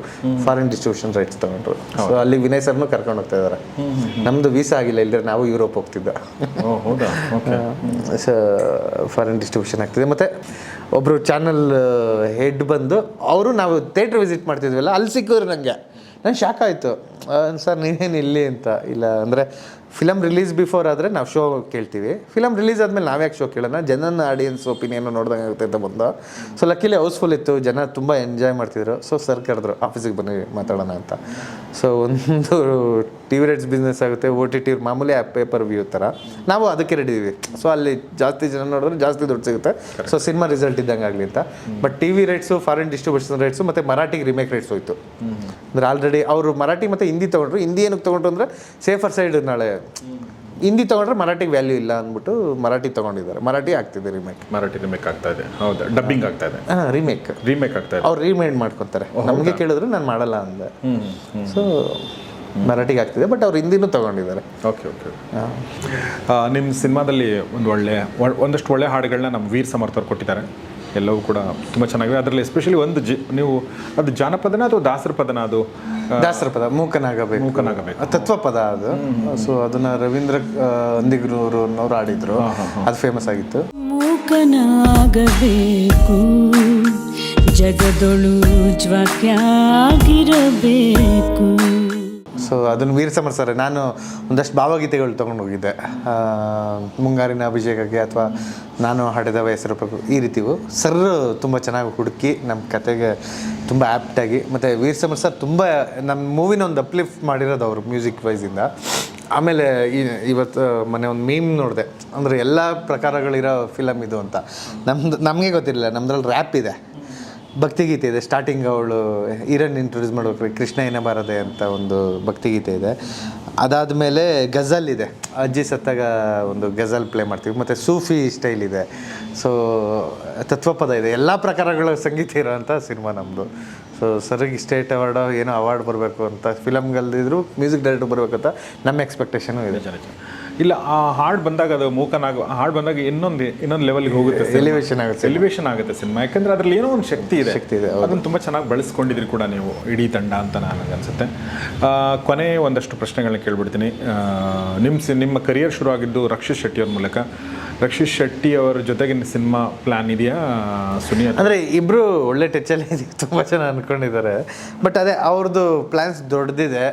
ಫಾರಿನ್ ಡಿಸ್ಟ್ರಿಬ್ಯೂಷನ್ ರೈಟ್ಸ್ ತಗೊಂಡ್ರು. ಸೊ ಅಲ್ಲಿ ವಿನಯ್ ಸರ್ನು ಕರ್ಕೊಂಡು ಹೋಗ್ತಾ ಇದ್ದಾರೆ ನಮ್ದು ವೀಸಾ ಆಗಿಲ್ಲ ಇಲ್ಲದ್ರೆ ನಾವು ಯುರೋಪ್ ಹೋಗ್ತಿದ್ದ. ಸೊ ಫಾರಿನ್ ಡಿಸ್ಟ್ರಿಬ್ಯೂಷನ್ ಆಗ್ತಿದೆ. ಮತ್ತೆ ಒಬ್ರು ಚಾನಲ್ ಹೆಡ್ ಬಂದು ಅವರು ನಾವು ಥಿಯೇಟ್ರ್ ವಿಸಿಟ್ ಮಾಡ್ತಿದ್ವಲ್ಲ ಅಲ್ಲಿ ಸಿಕ್ಕಿದ್ರು ನನಗೆ ನಂಗೆ ಶಾಕ್ ಆಯಿತು. ಸರ್, ನೀವೇನು ಇಲ್ಲಿ ಅಂತ. ಇಲ್ಲ, ಅಂದರೆ ಫಿಲಮ್ ರಿಲೀಸ್ ಬಿಫೋರ್ ಆದರೆ ನಾವು ಶೋ ಕೇಳ್ತೀವಿ. ಫಿಲಮ್ ರಿಲೀಸ್ ಆದಮೇಲೆ ನಾವ್ಯಾಕೆ ಶೋ ಕೇಳೋಣ? ಜನನ ಆಡಿಯನ್ಸ್ ಒಪಿನಿಯನ್ ನೋಡ್ದಂಗೆ ಆಗುತ್ತೆ ಅಂತ ಬಂದ. ಸೊ ಲಕ್ಕಿಲಿ ಹೌಸ್ಫುಲ್ ಇತ್ತು. ಜನ ತುಂಬ ಎಂಜಾಯ್ ಮಾಡ್ತಿದ್ರು. ಸೊ ಸರ್ ಕರೆದ್ರು ಆಫೀಸಿಗೆ ಬನ್ನಿ, ಮಾತಾಡೋಣ ಅಂತ. ಸೊ ಒಂದು ಟಿ ವಿ ರೇಟ್ಸ್ ಬಿಸ್ನೆಸ್ ಆಗುತ್ತೆ ಓ ಟಿ ಟಿ ಮಾಮೂಲಿ ಪೇಪರ್ ವ್ಯೂ ಥರ ನಾವು ಅದಕ್ಕೆ ರೆಡಿ ಇದೀವಿ. ಸೊ ಅಲ್ಲಿ ಜಾಸ್ತಿ ಜನ ನೋಡಿದ್ರೆ ಜಾಸ್ತಿ ದುಡ್ಡು ಸಿಗುತ್ತೆ. ಸೊ ಸಿನಿಮಾ ರಿಸಲ್ಟ್ ಇದ್ದಂಗೆ ಆಗಲಿ ಅಂತ. But T V rights foreign distribution rates ಮತ್ತು ಮರಾಠಿಗೆ ರಿಮೇಕ್ ರೇಟ್ಸ್ ಹೋಯಿತು. ಅಂದರೆ ಆಲ್ರೆಡಿ ಅವರು ಮರಾಠಿ ಮತ್ತು ಹಿಂದಿ ತೊಗೊಂಡ್ರು. ಹಿಂದಿ ಏನಕ್ಕೆ ತೊಗೊಂಡ್ರು ಅಂದರೆ ಸೇಫರ್ ಸೈಡ್ ನಾಳೆ ಹಿಂದಿ ತೊಗೊಂಡ್ರೆ ಮರಾಠಿಗೆ ವ್ಯಾಲ್ಯೂ ಇಲ್ಲ ಅಂದ್ಬಿಟ್ಟು ಮರಾಠಿ ತೊಗೊಂಡಿದ್ದಾರೆ. ಮರಾಠಿ ಆಗ್ತಿದೆ ರಿಮೇಕ್ ಮರಾಠಿ ರಿಮೇಕ್ ಆಗ್ತಾ ಇದೆ. ಹೌದಾ ಡಬ್ಬಿಂಗ್ ಆಗ್ತಾ ಇದೆ. ಹಾಂ ರಿಮೇಕ್ ರೀಮೇಕ್ ಆಗ್ತಾ ಇದೆ. ಅವ್ರು ರಿಮೇಡ್ ಮಾಡ್ಕೊತಾರೆ. ನಮಗೆ ಕೇಳಿದ್ರು ನಾನು ಮಾಡಲ್ಲ ಅಂದೆ. ಸೊ ಮರಾಠಿಗೆ ಆಗ್ತಿದೆ ಬಟ್ ಅವ್ರು ಹಿಂದಿನೂ ತಗೊಂಡಿದ್ದಾರೆ. ಓಕೆ ಓಕೆ ನಿಮ್ಮ ಸಿನಿಮಾದಲ್ಲಿ ಒಂದು ಒಳ್ಳೆ ಒ- ಒಂದಷ್ಟು ಒಳ್ಳೆ ಹಾಡುಗಳನ್ನ ನಮ್ಮ ವೀರ್ ಸಮರ್ಥರು ಕೊಟ್ಟಿದ್ದಾರೆ. ಎಲ್ಲವೂ ಕೂಡ ತುಂಬ ಚೆನ್ನಾಗಿದೆ. ಅದರಲ್ಲಿ ಎಸ್ಪೆಷಲಿ ಒಂದು ಜಿ ನೀವು ಅದು ಜಾನಪದನ ಅಥವಾ ದಾಸರ ಪದನ ಅದು? ದಾಸರ ಪದ ಮೂಕನಾಗಬೇಕು. ಮೂಕನಾಗಬೇಕು. ತತ್ವ ಪದ ಅದು. ಸೊ ಅದನ್ನ ರವೀಂದ್ರ ಅಂದಿಗ್ರೂರು ಅವ್ರು ಆಡಿದ್ರು ಅದು ಫೇಮಸ್ ಆಗಿತ್ತು. ಮೂಕನಾಗಬೇಕು ಜಗದೊಳು ಜ್ವಾಕ್ಯಾಗಿರಬೇಕು. ಸೊ ಅದನ್ನು ವೀರ ಸಮರ್ ಸರ್, ನಾನು ಒಂದಷ್ಟು ಭಾವಗೀತೆಗಳು ತೊಗೊಂಡು ಹೋಗಿದ್ದೆ. ಮುಂಗಾರಿನ ಅಭಿಷೇಕಕ್ಕೆ ಅಥವಾ ನಾನು ಹಾಡಿದ ಪ್ರಭು ಈ ರೀತಿವು ಸರ್ ತುಂಬ ಚೆನ್ನಾಗಿ ಹುಡುಕಿ, ನಮ್ಮ ಕತೆಗೆ ತುಂಬ ಆ್ಯಪ್ಟಾಗಿ ಮತ್ತು ವೀರ ಸಮರ್ ಸರ್ ತುಂಬ ನಮ್ಮ ಮೂವಿನ ಒಂದು ಅಪ್ಲಿಫ್ಟ್ ಮಾಡಿರೋದು ಅವರು ಮ್ಯೂಸಿಕ್ ವೈಸಿಂದ ಆಮೇಲೆ ಇವತ್ತು ಮೊನ್ನೆ ಒಂದು ಮೀಮ್ ನೋಡಿದೆ. ಅಂದರೆ ಎಲ್ಲ ಪ್ರಕಾರಗಳಿರೋ ಫಿಲಮ್ ಇದು ಅಂತ. ನಮ್ದು ನಮಗೆ ಗೊತ್ತಿರಲಿಲ್ಲ ನಮ್ಮದ್ರಲ್ಲಿ ರ್ಯಾಪ್ ಇದೆ. ಭಕ್ತಿಗೀತೆ ಇದೆ. ಸ್ಟಾರ್ಟಿಂಗ್ ಅವಳು ಈರನ್ ಇಂಟ್ರೊಡ್ಯೂಸ್ ಮಾಡಬೇಕು, ಕೃಷ್ಣ ಏನ ಬಾರದೆ ಅಂತ ಒಂದು ಭಕ್ತಿಗೀತೆ ಇದೆ. ಅದಾದಮೇಲೆ ಗಜಲ್ ಇದೆ. ಅಜ್ಜಿ ಸತ್ತಾಗ ಒಂದು ಗಜಲ್ ಪ್ಲೇ ಮಾಡ್ತೀವಿ. ಮತ್ತು ಸೂಫಿ ಸ್ಟೈಲ್ ಇದೆ. ಸೊ ತತ್ವಪದ ಇದೆ. ಎಲ್ಲ ಪ್ರಕಾರಗಳ ಸಂಗೀತ ಇರೋವಂಥ ಸಿನಿಮಾ ನಮ್ಮದು ಸೊ ಸರಿಗೆ ಸ್ಟೇಟ್ ಅವಾರ್ಡ್ ಏನೋ ಅವಾರ್ಡ್ ಬರಬೇಕು ಅಂತ ಫಿಲಮ್ಗಲ್ದಿದ್ರು ಮ್ಯೂಸಿಕ್ ಡೈರೆಕ್ಟರ್ ಬರಬೇಕು ಅಂತ ನಮ್ಮ ಎಕ್ಸ್ಪೆಕ್ಟೇಷನು ಇದೆ. ಇಲ್ಲ ಆ ಹಾಡು ಬಂದಾಗ ಅದು ಮೂಕನಾಗ ಹಾಡು ಬಂದಾಗ ಇನ್ನೊಂದು ಇನ್ನೊಂದು ಲೆವೆಲ್ಗೆ ಹೋಗುತ್ತೆ ಎಲಿವೇಶನ್ ಆಗುತ್ತೆ. ಎಲಿವೇಶನ್ ಆಗುತ್ತೆ ಸಿನಿಮಾ ಯಾಕಂದ್ರೆ ಅದ್ರಲ್ಲಿ ಏನೋ ಒಂದು ಶಕ್ತಿ ಇದೆ. ಶಕ್ತಿ ಇದೆ, ಅದನ್ನು ತುಂಬ ಚೆನ್ನಾಗಿ ಬಳಸ್ಕೊಂಡಿದ್ರಿ ಕೂಡ ನೀವು ಇಡೀ ತಂಡ ಅಂತ ನನಗೆ ಅನ್ಸುತ್ತೆ. ಕೊನೆ ಒಂದಷ್ಟು ಪ್ರಶ್ನೆಗಳನ್ನ ಕೇಳ್ಬಿಡ್ತೀನಿ. ನಿಮ್ಮ ಸಿ ನಿಮ್ಮ ಕರಿಯರ್ ಶುರು ಆಗಿದ್ದು ರಕ್ಷಿತ್ ಶೆಟ್ಟಿಯವ್ರ ಮೂಲಕ. ರಕ್ಷಿತ್ ಶೆಟ್ಟಿ ಅವರ ಜೊತೆಗಿನ ಸಿನಿಮಾ ಪ್ಲಾನ್ ಇದೆಯಾ, ಸುನಿಯಾ? ಅಂದರೆ ಇಬ್ಬರು ಒಳ್ಳೆ ಟಚಲ್ಲಿ ತುಂಬ ಜನ ಅಂದ್ಕೊಂಡಿದ್ದಾರೆ ಬಟ್ ಅದೇ ಅವ್ರದ್ದು ಪ್ಲ್ಯಾನ್ಸ್ ದೊಡ್ಡದಿದೆ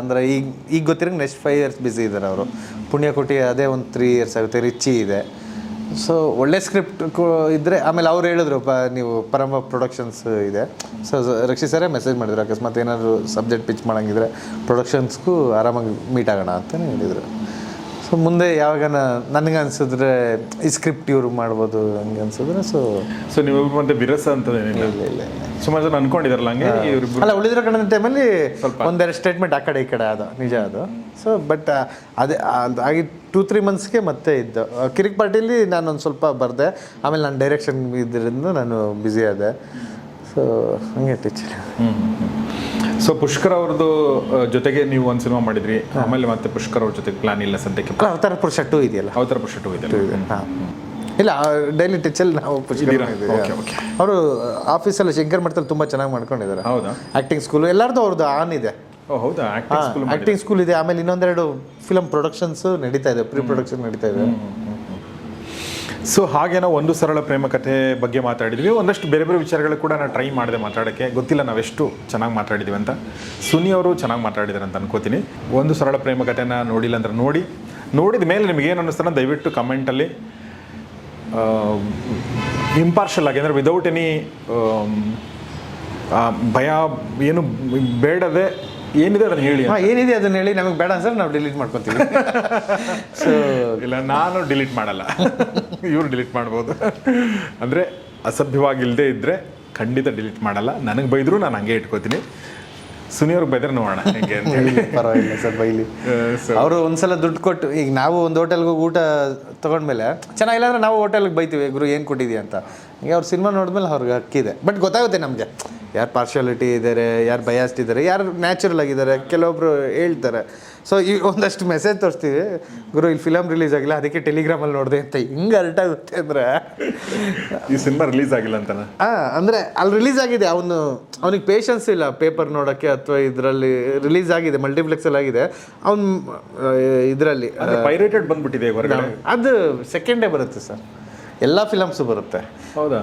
ಅಂದರೆ ಈಗ ಈಗ ಗೊತ್ತಿರೋ ನೆಕ್ಸ್ಟ್ ಫೈವ್ ಇಯರ್ಸ್ ಬ್ಯುಸಿ ಇದ್ದಾರೆ ಅವರು. ಪುಣ್ಯಕುಟಿ ಅದೇ ಒಂದು ತ್ರೀ ಇಯರ್ಸ್ ಆಗುತ್ತೆ, ರಿಚಿ ಇದೆ. ಸೊ ಒಳ್ಳೆ ಸ್ಕ್ರಿಪ್ಟ್ ಇದ್ದರೆ ಆಮೇಲೆ ಅವ್ರು ಹೇಳಿದ್ರು ಪ ನೀವು ಪರಮ ಪ್ರೊಡಕ್ಷನ್ಸ್ ಇದೆ. ಸೊ, ರಕ್ಷಿತ್ ಸರೇ ಮೆಸೇಜ್ ಮಾಡಿದ್ರು ಅಕಸ್ಮಾತ್ ಏನಾದ್ರು ಸಬ್ಜೆಕ್ಟ್ ಪಿಚ್ ಮಾಡೋಂಗಿದ್ರೆ ಪ್ರೊಡಕ್ಷನ್ಸ್ಗೂ ಆರಾಮಾಗಿ ಮೀಟ್ ಆಗೋಣ ಅಂತಲೇ ಹೇಳಿದರು. ಸೊ ಮುಂದೆ ಯಾವಾಗ ನನಗೆ ಅನ್ಸಿದ್ರೆ ಈ ಸ್ಕ್ರಿಪ್ಟ್ ಇವ್ರು ಮಾಡ್ಬೋದು ಹಂಗೆ ಅನ್ಸಿದ್ರೆ ಸೊ ಸೊ ನೀವು ಮತ್ತೆ ಬಿರಸ ಅಂತ ಸುಮಾರು ಜನ ಅನ್ಕೊಂಡಿದಾರಲ್ಲ ಹಂಗೆ ಇವ್ರಿಬ್ರು. ಅಲ್ಲ ಉಳಿದಿರೋ ಕಡೆ ಟೈಮಲ್ಲಿ ಒಂದೆರಡು ಸ್ಟೇಟ್ಮೆಂಟ್ ಆ ಕಡೆ ಈ ಕಡೆ ಅದು ನಿಜ ಅದು. ಸೊ ಬಟ್ ಅದೇ ಆಗಿ ಟೂ ತ್ರೀ ಮಂತ್ಸ್ಗೆ ಮತ್ತೆ ಇದ್ದು. ಕಿರಿಕ್ ಪಾರ್ಟಿಲಿ ನಾನು ಒಂದು ಸ್ವಲ್ಪ ಬರ್ದೆ. ಆಮೇಲೆ ನಾನು ಡೈರೆಕ್ಷನ್ ಇದರಿಂದ ನಾನು ಬ್ಯುಸಿ ಆದೆ. ಸೊ ಹಂಗೆ ಟೀಚರ್ ಸೊ ಪುಷ್ಕರ್ ಅವ್ರದ್ದು ಜೊತೆಗೆ ನೀವು ಒಂದು ಸಿನಿಮಾ ಮಾಡಿದ್ರಿ. ಆಮೇಲೆ ಮತ್ತೆ ಪುಷ್ಕರ್ ಅವ್ರ ಜೊತೆಗೆ ಪ್ಲಾನ್ ಇಲ್ಲ ಸದ್ಯಕ್ಕೆ. ಅವತಾರ ಪುರುಷ ಟೂ ಇದೆಯಲ್ಲ? ಅವತಾರ ಪುರುಷ ಟು ಇದೆ. ಇಲ್ಲ ಡೈಲಿ ಟಚಲ್ಲಿ ನಾವು. ಅವರು ಆಫೀಸಲ್ಲಿ ಶಂಕರ್ ಮಠದಲ್ಲಿ ತುಂಬ ಚೆನ್ನಾಗಿ ಮಾಡ್ಕೊಂಡಿದ್ದಾರೆ. ಹೌದಾ? ಆ್ಯಕ್ಟಿಂಗ್ ಸ್ಕೂಲು ಎಲ್ಲರದು ಅವ್ರದ್ದು ಆನ್ ಇದೆ. ಓ ಹೌದಾ? ಆಕ್ಟಿಂಗ್ ಆ್ಯಕ್ಟಿಂಗ್ ಸ್ಕೂಲ್ ಇದೆ. ಆಮೇಲೆ ಇನ್ನೊಂದೆರಡು ಫಿಲಮ್ ಪ್ರೊಡಕ್ಷನ್ಸ್ ನಡೀತಾ ಇದೆ ಪ್ರೀ ಪ್ರೊಡಕ್ಷನ್ ನಡೀತಾ ಇದೆ. ಸೊ ಹಾಗೆ ನಾವು ಒಂದು ಸರಳ ಪ್ರೇಮ ಕಥೆ ಬಗ್ಗೆ ಮಾತಾಡಿದ್ವಿ. ಒಂದಷ್ಟು ಬೇರೆ ಬೇರೆ ವಿಚಾರಗಳು ಕೂಡ ನಾನು ಟ್ರೈ ಮಾಡಿದೆ ಮಾತಾಡೋಕ್ಕೆ. ಗೊತ್ತಿಲ್ಲ ನಾವೆಷ್ಟು ಚೆನ್ನಾಗಿ ಮಾತಾಡಿದ್ವಿ ಅಂತ. ಸುನಿ ಅವರು ಚೆನ್ನಾಗಿ ಮಾತಾಡಿದ್ದಾರೆ ಅಂತ ಅನ್ಕೋತೀನಿ. ಒಂದು ಸರಳ ಪ್ರೇಮ ಕಥೆನ ನೋಡಿಲ್ಲ ಅಂದ್ರೆ ನೋಡಿ. ನೋಡಿದ ಮೇಲೆ ನಿಮ್ಗೆ ಏನು ಅನ್ನಿಸ್ತಾನೆ ದಯವಿಟ್ಟು ಕಮೆಂಟಲ್ಲಿ ಇಂಪಾರ್ಷಲ್ ಆಗಿ ಅಂದರೆ ವಿದೌಟ್ ಎನಿ ಭಯ, ಏನು ಬೇಡದೆ ಏನಿದೆ ಅದನ್ನು ಹೇಳಿ ಹಾಂ ಏನಿದೆ ಅದನ್ನ ಹೇಳಿ ನಮಗೆ ಬೇಡ ಸರ್ ನಾವು ಡಿಲೀಟ್ ಮಾಡ್ಕೊತೀವಿ. ಸೊ ಇಲ್ಲ ನಾನು ಡಿಲೀಟ್ ಮಾಡಲ್ಲ. ಇವ್ರು ಡಿಲೀಟ್ ಮಾಡ್ಬೋದು. ಅಂದರೆ ಅಸಭ್ಯವಾಗಿಲ್ಲದೆ ಇದ್ದರೆ ಖಂಡಿತ ಡಿಲೀಟ್ ಮಾಡಲ್ಲ. ನನಗೆ ಬೈದರೂ ನಾನು ಹಂಗೆ ಇಟ್ಕೋತೀನಿ. ಸುನಿಯವ್ರಿಗೆ ಬೈದ್ರೆ ನೋಡೋಣ ಹೆಂಗೆ ಅಂತ ಹೇಳಿ. ಪರವಾಗಿಲ್ಲ ಸರ್ ಬೈಲಿ. ಸೊ ಅವರು ಒಂದ್ಸಲ ದುಡ್ಡು ಕೊಟ್ಟು ಈಗ ನಾವು ಒಂದು ಹೋಟೆಲ್ಗೆ ಹೋಗಿ ಊಟ ತೊಗೊಂಡ್ಮೇಲೆ ಚೆನ್ನಾಗಿಲ್ಲ ಅಂದರೆ ನಾವು ಹೋಟೆಲ್ಗೆ ಬೈತೀವಿ ಗುರು ಏನು ಕೊಟ್ಟಿದ್ದೀವಿ ಅಂತ. ಹಂಗೆ ಅವ್ರು ಸಿನಿಮಾ ನೋಡಿದ್ಮೇಲೆ ಅವ್ರಿಗೆ ಹಕ್ಕಿದೆ. ಬಟ್ ಗೊತ್ತಾಗುತ್ತೆ ನಮಗೆ. ಯಾರು ಪಾರ್ಶಾಲಿಟಿ ಇದ್ದಾರೆ ಯಾರು ಬಯಾಸ್ಡ್ ಇದ್ದಾರೆ ಯಾರು ನ್ಯಾಚುರಲ್ ಆಗಿದ್ದಾರೆ ಕೆಲವೊಬ್ಬರು ಹೇಳ್ತಾರೆ. ಸೊ ಈ ಒಂದಷ್ಟು ಮೆಸೇಜ್ ತೋರಿಸ್ತೀವಿ. ಗುರು ಇಲ್ಲಿ ಫಿಲಮ್ ರಿಲೀಸ್ ಆಗಿಲ್ಲ ಅದಕ್ಕೆ ಟೆಲಿಗ್ರಾಮಲ್ಲಿ ನೋಡಿದೆ ಅಂತ. ಹಿಂಗೆ ಅರ್ಟ್ ಆಗುತ್ತೆ ಅಂದರೆ. ಈ ಸಿನಿಮಾ ರಿಲೀಸ್ ಆಗಿಲ್ಲ ಅಂತಾನೆ? ಹಾಂ ಅಂದರೆ ಅಲ್ಲಿ ರಿಲೀಸ್ ಆಗಿದೆ. ಅವನು ಅವನಿಗೆ ಪೇಷನ್ಸ್ ಇಲ್ಲ ಪೇಪರ್ ನೋಡೋಕ್ಕೆ ಅಥವಾ ಇದರಲ್ಲಿ ರಿಲೀಸ್ ಆಗಿದೆ ಮಲ್ಟಿಪ್ಲೆಕ್ಸಲ್ಲಿ ಆಗಿದೆ. ಅವ್ನು ಇದರಲ್ಲಿ ಪೈರೇಟೆಡ್ ಬಂದ್ಬಿಟ್ಟಿದೆ ಅದು ಸೆಕೆಂಡೇ ಬರುತ್ತೆ ಸರ್. ಎಲ್ಲ ಫಿಲಮ್ಸು ಬರುತ್ತೆ. ಹೌದಾ?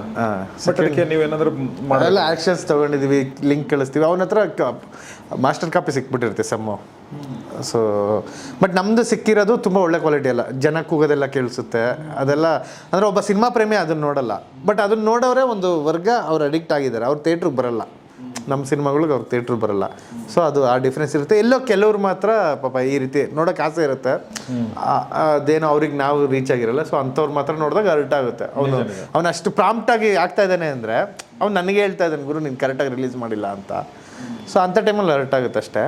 ಬಟ್ ಅದಕ್ಕೆ ನೀವೇನಾದರೂ ಆ್ಯಕ್ಷನ್ಸ್ ತೊಗೊಂಡಿದ್ದೀವಿ ಲಿಂಕ್ ಕಳಿಸ್ತೀವಿ. ಅವನ ಹತ್ರ ಮಾಸ್ಟರ್ ಕಾಪಿ ಸಿಕ್ಬಿಟ್ಟಿರುತ್ತೆ ಸಮ್ಮ ಸೊ ಬಟ್ ನಮ್ಮದು ಸಿಕ್ಕಿರೋದು ತುಂಬ ಒಳ್ಳೆ ಕ್ವಾಲಿಟಿ ಅಲ್ಲ. ಜನ ಕೂಗೋದೆಲ್ಲ ಕೇಳಿಸುತ್ತೆ. ಅದೆಲ್ಲ ಅಂದರೆ ಒಬ್ಬ ಸಿನಿಮಾ ಪ್ರೇಮಿ ಅದನ್ನು ನೋಡಲ್ಲ. ಬಟ್ ಅದನ್ನು ನೋಡೋರೇ ಒಂದು ವರ್ಗ ಅವ್ರು ಅಡಿಕ್ಟ್ ಆಗಿದ್ದಾರೆ. ಅವ್ರು ಥಿಯೇಟ್ರಿಗೆ ಬರಲ್ಲ. ನಮ್ಮ ಸಿನಿಮಾಗಳಿಗೆ ಅವ್ರು ಥಿಯೇಟ್ರಿಗೆ ಬರಲ್ಲ. ಸೊ ಅದು ಆ ಡಿಫ್ರೆನ್ಸ್ ಇರುತ್ತೆ. ಎಲ್ಲೋ ಕೆಲವ್ರು ಮಾತ್ರ ಪಾಪ ಈ ರೀತಿ ನೋಡೋಕೆ ಆಸೆ ಇರುತ್ತೆ. ಅದೇನೋ ಅವ್ರಿಗೆ ನಾವು ರೀಚ್ ಆಗಿರಲ್ಲ. ಸೊ ಅಂಥವ್ರು ಮಾತ್ರ ನೋಡಿದಾಗ ಅರ್ಟ್ ಆಗುತ್ತೆ. ಅವನು ಅವನು ಅಷ್ಟು ಪ್ರಾಂಪ್ಟಾಗಿ ಆಗ್ತಾ ಇದ್ದಾನೆ ಅಂದರೆ ಅವ್ನು ನನಗೆ ಹೇಳ್ತಾ ಇದ್ದಾನೆ ಗುರು ನೀನು ಕರೆಕ್ಟಾಗಿ ರಿಲೀಸ್ ಮಾಡಿಲ್ಲ ಅಂತ. ಸೊ ಅಂಥ ಟೈಮಲ್ಲಿ ಅರ್ಟ್ ಆಗುತ್ತೆ ಅಷ್ಟೇ.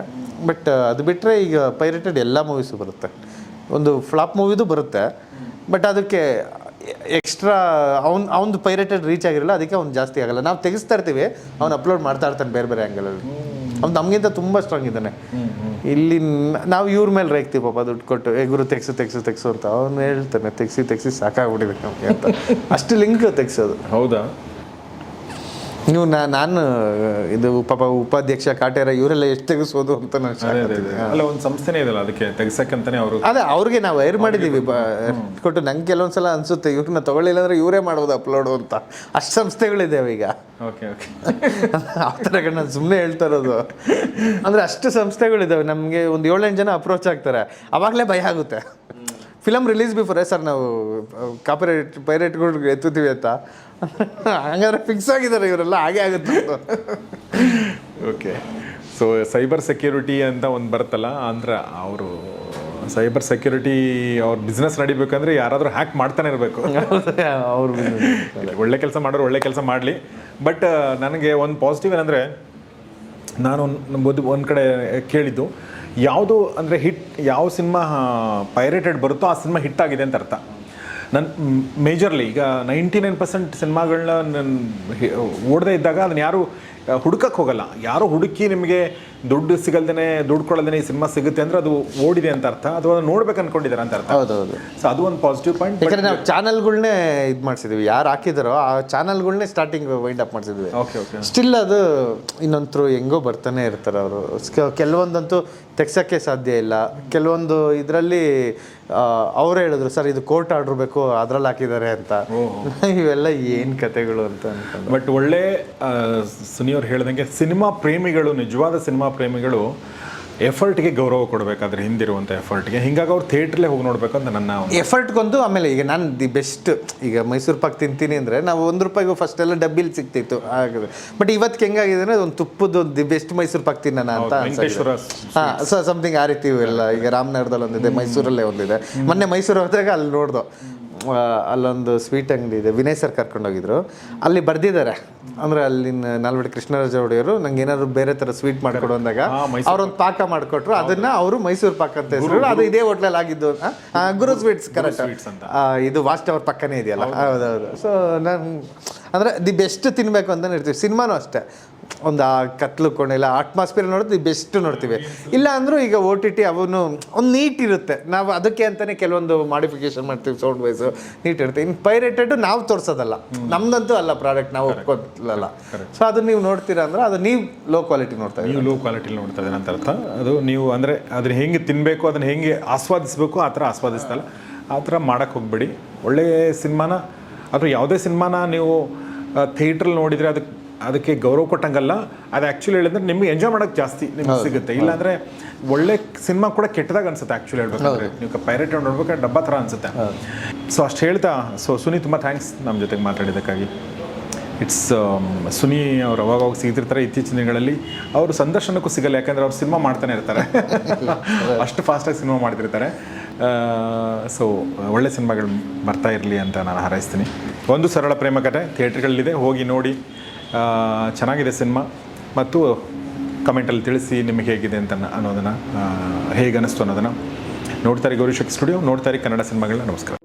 ಬಟ್ ಅದು ಬಿಟ್ಟರೆ ಈಗ ಪೈರೇಟೆಡ್ ಎಲ್ಲ ಮೂವೀಸು ಬರುತ್ತೆ. ಒಂದು ಫ್ಲಾಪ್ ಮೂವಿದು ಬರುತ್ತೆ. ಬಟ್ ಅದಕ್ಕೆ ಎಕ್ಸ್ಟ್ರಾ ಅವ್ನು ಅವ್ನು ಪೈರೇಟೆಡ್ ರೀಚ್ ಆಗಿರಲ್ಲ ಅದಕ್ಕೆ ಅವ್ನು ಜಾಸ್ತಿ ಆಗಲ್ಲ. ನಾವು ತೆಗಿಸ್ತಾ ಇರ್ತೀವಿ ಅವ್ನು ಅಪ್ಲೋಡ್ ಮಾಡ್ತಾ ಇರ್ತಾನೆ ಬೇರೆ ಬೇರೆ ಆ್ಯಂಗಲಲ್ಲಿ ಅವ್ನು ನಮಗಿಂತ ತುಂಬ ಸ್ಟ್ರಾಂಗ್ ಇದ್ದಾನೆ. ಇಲ್ಲಿ ನಾವು ಇವ್ರ ಮೇಲೆ ರೇಗ್ತೀವಿ ಪಾಪ ದುಡ್ಡು ಕೊಟ್ಟು ಗುರು ತೆಗ್ಸು ತೆಗ್ಸು ತೆಗ್ಸು ಅಂತ. ಅವ್ನು ಹೇಳ್ತಾನೆ ತೆಗ್ಸಿ ತೆಗ್ಸಿ ಸಾಕಾಗ್ಬಿಟ್ಟಿದೆ ನಮಗೆ ಅಂತ. ಅಷ್ಟು ಲಿಂಕ್ ತೆಗ್ಸೋದು. ಹೌದಾ? ನೀವು ನಾ ನಾನು ಇದು ಪಾಪ ಉಪಾಧ್ಯಕ್ಷ ಕಾಟೇರ ಇವರೆಲ್ಲ ಎಷ್ಟು ತೆಗೆಸೋದು ಅಂತ ನಾನು. ಅಲ್ಲ ಒಂದು ಸಂಸ್ಥೆನೇ ಇದೆಯಲ್ಲ ಅದಕ್ಕೆ ತೆಗ್ಸಕ್ಕಂತಾನೆ ಅವರು ಅದೇ ಅವ್ರಿಗೆ ನಾವು ವೈರ್ ಮಾಡಿದ್ದೀವಿ ಬ ಕೊಟ್ಟು ನಂಗೆ ಕೆಲವೊಂದ್ಸಲ ಅನ್ಸುತ್ತೆ ಇವ್ರನ್ನ ತಗೊಳ್ಳಿಲ್ಲ ಅಂದ್ರೆ ಇವರೇ ಮಾಡ್ಬೋದು ಅಪ್ಲೋಡು ಅಂತ. ಅಷ್ಟು ಸಂಸ್ಥೆಗಳಿದ್ದಾವೆ ಈಗ. Okay okay. ಆ ಥರ ನಾನು ಸುಮ್ಮನೆ ಹೇಳ್ತಾ ಇರೋದು. ಅಂದರೆ ಅಷ್ಟು ಸಂಸ್ಥೆಗಳಿದ್ದಾವೆ ನಮಗೆ ಒಂದು ಏಳೆಂಟು ಜನ ಅಪ್ರೋಚ್ ಆಗ್ತಾರೆ. ಅವಾಗಲೇ ಭಯ ಆಗುತ್ತೆ. ಫಿಲಮ್ ರಿಲೀಸ್ ಬಿಫೋರ್ ಸರ್ ನಾವು ಕಾಪಿರೈಟ್ ಪೈರೇಟ್ಗಳು ಎತ್ತುತ್ತೀವಿ ಅಂತ. ಹಂಗಾದ್ರೆ ಫಿಕ್ಸ್ ಆಗಿದ್ದಾರೆ ಇವರೆಲ್ಲ ಹಾಗೆ ಆಗುತ್ತೆ ಓಕೆ ಸೊ ಸೈಬರ್ ಸೆಕ್ಯೂರಿಟಿ ಅಂತ ಒಂದು ಬರುತ್ತಲ್ಲ ಅಂದ್ರೆ ಅವರು ಸೈಬರ್ ಸೆಕ್ಯೂರಿಟಿ ಅವ್ರ ಬಿಸ್ನೆಸ್ ನಡಿಬೇಕಂದ್ರೆ ಯಾರಾದರೂ ಹ್ಯಾಕ್ ಮಾಡ್ತಾನೆ ಇರಬೇಕು. ಅವರು ಒಳ್ಳೆ ಕೆಲಸ ಮಾಡೋರು ಒಳ್ಳೆ ಕೆಲಸ ಮಾಡಲಿ. ಬಟ್ ನನಗೆ ಒಂದು ಪಾಸಿಟಿವ್ ಏನಂದರೆ ನಾನು ಒಂದು ಒಂದು ಕಡೆ ಕೇಳಿದ್ದು ಯಾವುದು ಅಂದರೆ ಹಿಟ್ ಯಾವ ಸಿನಿಮಾ ಪೈರೇಟೆಡ್ ಬರುತ್ತೋ ಆ ಸಿನಿಮಾ ಹಿಟ್ ಆಗಿದೆ ಅಂತ ಅರ್ಥ. ನನ್ನ ಮೇಜರ್ಲಿ ಈಗ ನೈಂಟಿ ನೈನ್ ಪರ್ಸೆಂಟ್ ಸಿನಿಮಾಗಳನ್ನ ನಾನು ಓಡದೇ ಇದ್ದಾಗ ಅದನ್ನ ಯಾರು ಹುಡುಕಕ್ಕೆ ಹೋಗಲ್ಲ. ಯಾರು ಹುಡುಕಿ ನಿಮಗೆ ದುಡ್ಡು ಸಿಗಲ್ದೇನೆ ದುಡ್ಡು ಕೊಡಲ್ದೇನೆ ಈ ಸಿನಿಮಾ ಸಿಗುತ್ತೆ ಅಂದ್ರೆ ಅದು ಓಡಿದೆ ಅಂತ ಅರ್ಥ. ಅಥವಾ ನೋಡ್ಬೇಕು ಅನ್ಕೊಂಡಿದ್ದಾರೆ ಅಂತ ಅರ್ಥ. ಹೌದೌದು. ಸೊ ಅದು ಒಂದು ಪಾಸಿಟಿವ್ ಪಾಯಿಂಟ್ ಯಾಕಂದ್ರೆ ನಾವು ಚಾನಲ್ಗಳನ್ನೇ ಇದು ಮಾಡಿಸಿದ್ವಿ. ಯಾರು ಹಾಕಿದಾರೋ ಆ ಚಾನಲ್ಗಳನ್ನೇ ಸ್ಟಾರ್ಟಿಂಗ್ ವೈಂಡ್ ಅಪ್ ಮಾಡಿಸಿದ್ವಿ. ಓಕೆ ಓಕೆ ಸ್ಟಿಲ್ ಅದು ಇನ್ನೊಂದು ಹೆಂಗೋ ಬರ್ತಾನೆ ಇರ್ತಾರೆ ಅವರು. ಕೆಲವೊಂದಂತೂ ತೆಗ್ಸೋಕ್ಕೆ ಸಾಧ್ಯ ಇಲ್ಲ. ಕೆಲವೊಂದು ಇದರಲ್ಲಿ ಅವರು ಹೇಳಿದ್ರು ಸರ್ ಇದು ಕೋರ್ಟ್ ಆರ್ಡ್ರ್ ಬೇಕು ಅದ್ರಲ್ಲಿ ಹಾಕಿದ್ದಾರೆ ಅಂತ. ಇವೆಲ್ಲ ಏನು ಕತೆಗಳು ಅಂತ ಬಟ್ ಒಳ್ಳೆ ಆ, ಸುನಿಯವ್ರು ಹೇಳ್ದಂಗೆ ಸಿನಿಮಾ ಪ್ರೇಮಿಗಳು ನಿಜವಾದ ಸಿನಿಮಾ ಪ್ರೇಮಿಗಳು ಎಫರ್ಟ್ಗೆ ಗೌರವ ಕೊಡಬೇಕಾದ್ರೆ ಹಿಂದಿರುವಂಥ ಎಫರ್ಟ್ಗೆ. ಹಿಂಗಾಗಿ ಅವ್ರು ಥಿಯೇಟ್ರಲ್ಲೇ ಹೋಗಿ ನೋಡ್ಬೇಕು ಅಂತ ನನ್ನ ಎಫರ್ಟ್ಗೊಂದು ಆಮೇಲೆ ಈಗ ನಾನು ದಿ ಬೆಸ್ಟ್. ಈಗ ಮೈಸೂರು ಪಾಕ್ ತಿಂತೀನಿ ಅಂದರೆ ನಾವು ಒಂದು ರೂಪಾಯಿಗೂ ಫಸ್ಟ್ ಎಲ್ಲ ಡಬ್ಬಿಲಿ ಸಿಗ್ತಿತ್ತು ಆಗಿದೆ ಬಟ್ ಇವತ್ತಿಗೆ ಹೆಂಗಾಗಿದೆ ಅಂದರೆ ಒಂದು ತುಪ್ಪದ ದಿ ಬೆಸ್ಟ್ ಮೈಸೂರು ಪಾಕ್ ತಿನ್ನೋಣ ಅಂತ ಹಾಂ ಸೊ ಸಮಥಿಂಗ್ ಆ ರೀತಿ ಇವೆಲ್ಲ ಈಗ ರಾಮನಗರದಲ್ಲಿ ಒಂದಿದೆ ಮೈಸೂರಲ್ಲೇ ಒಂದಿದೆ. ಮೊನ್ನೆ ಮೈಸೂರು ಹೋದಾಗ ಅಲ್ಲಿ ನೋಡ್ದು. ಅಲ್ಲೊಂದು ಸ್ವೀಟ್ ಅಂಗಡಿ ಇದೆ ವಿನಯ್ ಸರ್ ಕರ್ಕೊಂಡೋಗಿದ್ರು. ಅಲ್ಲಿ ಬರ್ದಿದ್ದಾರೆ. ಅಂದ್ರೆ ಅಲ್ಲಿನ ನಾಲ್ವಡಿ ಕೃಷ್ಣರಾಜ ಒಡೆಯರು ನಂಗೆ ಏನಾದ್ರು ಬೇರೆ ಥರ ಸ್ವೀಟ್ ಮಾಡ್ಕೊಡು ಅಂದಾಗ ಅವ್ರೊಂದು ಪಾಕ ಮಾಡ್ಕೊಟ್ರು. ಅದನ್ನ ಅವರು ಮೈಸೂರು ಪಾಕ ಅಂತ ಹೆಸರು ಅದು ಇದೇ ಹೋಟ್ಲಲ್ಲಿ ಆಗಿದ್ದು. Guru sweets correct. ಇದು ವಾಸ್ಟ್ ಅವ್ರ ಪಕ್ಕನೇ ಇದೆಯಲ್ಲ. ಹೌದೌದು. ಸೊ ನಾನು ಅಂದರೆ ದಿ ಬೆಸ್ಟ್ ತಿನ್ಬೇಕು ಅಂತ ಇರ್ತೀವಿ ಸಿನಿಮಾನು ಅಷ್ಟೇ. ಒಂದು ಆ ಕತ್ಲು ಕೊಂಡಿಲ್ಲ ಅಟ್ಮಾಸ್ಫಿಯರ್ ನೋಡೋದು ದಿ ಬೆಸ್ಟ್ ನೋಡ್ತೀವಿ. ಇಲ್ಲ ಅಂದ್ರೂ ಈಗ ಓ ಟಿ ಟಿ ಅವನು ಒಂದು ನೀಟ್ ಇರುತ್ತೆ. ನಾವು ಅದಕ್ಕೆ ಅಂತಾನೆ ಕೆಲವೊಂದು ಮಾಡಿಫಿಕೇಶನ್ ಮಾಡ್ತೀವಿ ಸೌಂಡ್ ವೈಸು ನೀಟ್ ಇರುತ್ತೆ. ಇನ್ನು ಪೈರೇಟೆಡ್ ನಾವು ತೋರಿಸೋದಲ್ಲ. ನಮ್ದಂತೂ ಅಲ್ಲ ಪ್ರಾಡಕ್ಟ್ ನಾವು ಒಪ್ಕೋಲ್ಲ ಸೊ ಅದನ್ನ ನೀವು ನೋಡ್ತೀರಾ ಅಂದ್ರೆ ಅದು ನೀವು ಲೋ ಕ್ವಾಲಿಟಿ ನೋಡ್ತಾ ನೀವು ಲೋ ಕ್ವಾಲಿಟಿ ನೋಡ್ತಾ ಇದ್ದೀನಿ ಅಂತ ಅರ್ಥ ಅದು ನೀವು ಅಂದರೆ ಅದನ್ನ ಹೆಂಗೆ ತಿನ್ನಬೇಕು ಅದನ್ನ ಹೆಂಗೆ ಆಸ್ವಾದಿಸಬೇಕು ಆ ಥರ ಆಸ್ವಾದಿಸ್ತಲ್ಲ. ಆ ಥರ ಮಾಡಕ್ಕೆ ಹೋಗ್ಬೇಡಿ. ಒಳ್ಳೆಯ ಸಿನಿಮಾನ ಅಥವಾ ಯಾವುದೇ ಸಿನಿಮಾನ ನೀವು ಥಿಯೇಟ್ರಲ್ಲಿ ನೋಡಿದರೆ ಅದಕ್ಕೆ ಅದಕ್ಕೆ ಗೌರವ ಕೊಟ್ಟಂಗಲ್ಲ. ಅದು ಆ್ಯಕ್ಚುಲಿ ಹೇಳಿದ್ರೆ ನಿಮಗೆ ಎಂಜಾಯ್ ಮಾಡೋಕ್ಕೆ ಜಾಸ್ತಿ ನಿಮ್ಗೆ ಸಿಗುತ್ತೆ. ಇಲ್ಲಾಂದರೆ ಒಳ್ಳೆ ಸಿನಿಮಾ ಕೂಡ ಕೆಟ್ಟದಾಗ ಅನ್ಸುತ್ತೆ ಆ್ಯಕ್ಚುಲಿ ಹೇಳ್ಬೇಕಂದ್ರೆ. ನೀವು ಪೈರೇಟ್ ನೋಡ್ಬೇಕಾದ್ರೆ ಡಬ್ಬ ಥರ ಅನ್ಸುತ್ತೆ. ಸೊ ಅಷ್ಟು ಹೇಳ್ತಾ ಸೊ ಸುನಿ ತುಂಬ ಥ್ಯಾಂಕ್ಸ್ ನಮ್ಮ ಜೊತೆಗೆ ಮಾತಾಡಿದ್ದಕ್ಕಾಗಿ. ಇಟ್ಸ್ ಸುನಿ ಅವ್ರು ಅವಾಗವಾಗ ಅವಾಗ ಸಿಗ್ತಿರ್ತಾರೆ ಇತ್ತೀಚಿನ ದಿನಗಳಲ್ಲಿ. ಅವರು ಸಂದರ್ಶನಕ್ಕೂ ಸಿಗಲ್ಲ ಯಾಕಂದ್ರೆ ಅವ್ರು ಸಿನಿಮಾ ಮಾಡ್ತಾನೆ ಇರ್ತಾರೆ. ಅಷ್ಟು ಫಾಸ್ಟಾಗಿ ಸಿನಿಮಾ ಮಾಡ್ತಿರ್ತಾರೆ. ಸೊ ಒಳ್ಳೆ ಸಿನಿಮಾಗಳು ಬರ್ತಾ ಇರಲಿ ಅಂತ ನಾನು ಹಾರೈಸ್ತೀನಿ. ಒಂದು ಸರಳ ಪ್ರೇಮ ಕಥೆ ಥಿಯೇಟ್ರ್ಗಳಲ್ಲಿದೆ ಹೋಗಿ ನೋಡಿ. ಚೆನ್ನಾಗಿದೆ ಸಿನಿಮಾ. ಮತ್ತು ಕಮೆಂಟಲ್ಲಿ ತಿಳಿಸಿ ನಿಮಗೆ ಹೇಗಿದೆ ಅಂತ ಅನ್ನೋದನ್ನು ಹೇಗೆ ಅನ್ನಿಸ್ತು ಅನ್ನೋದನ್ನು. ನೋಡ್ತಾರೆ ಗೌರಿಶಕ್ ಸ್ಟುಡಿಯೋ ನೋಡ್ತಾರೆ ಕನ್ನಡ ಸಿನಿಮಾಗಳನ್ನ ನಮಸ್ಕಾರ.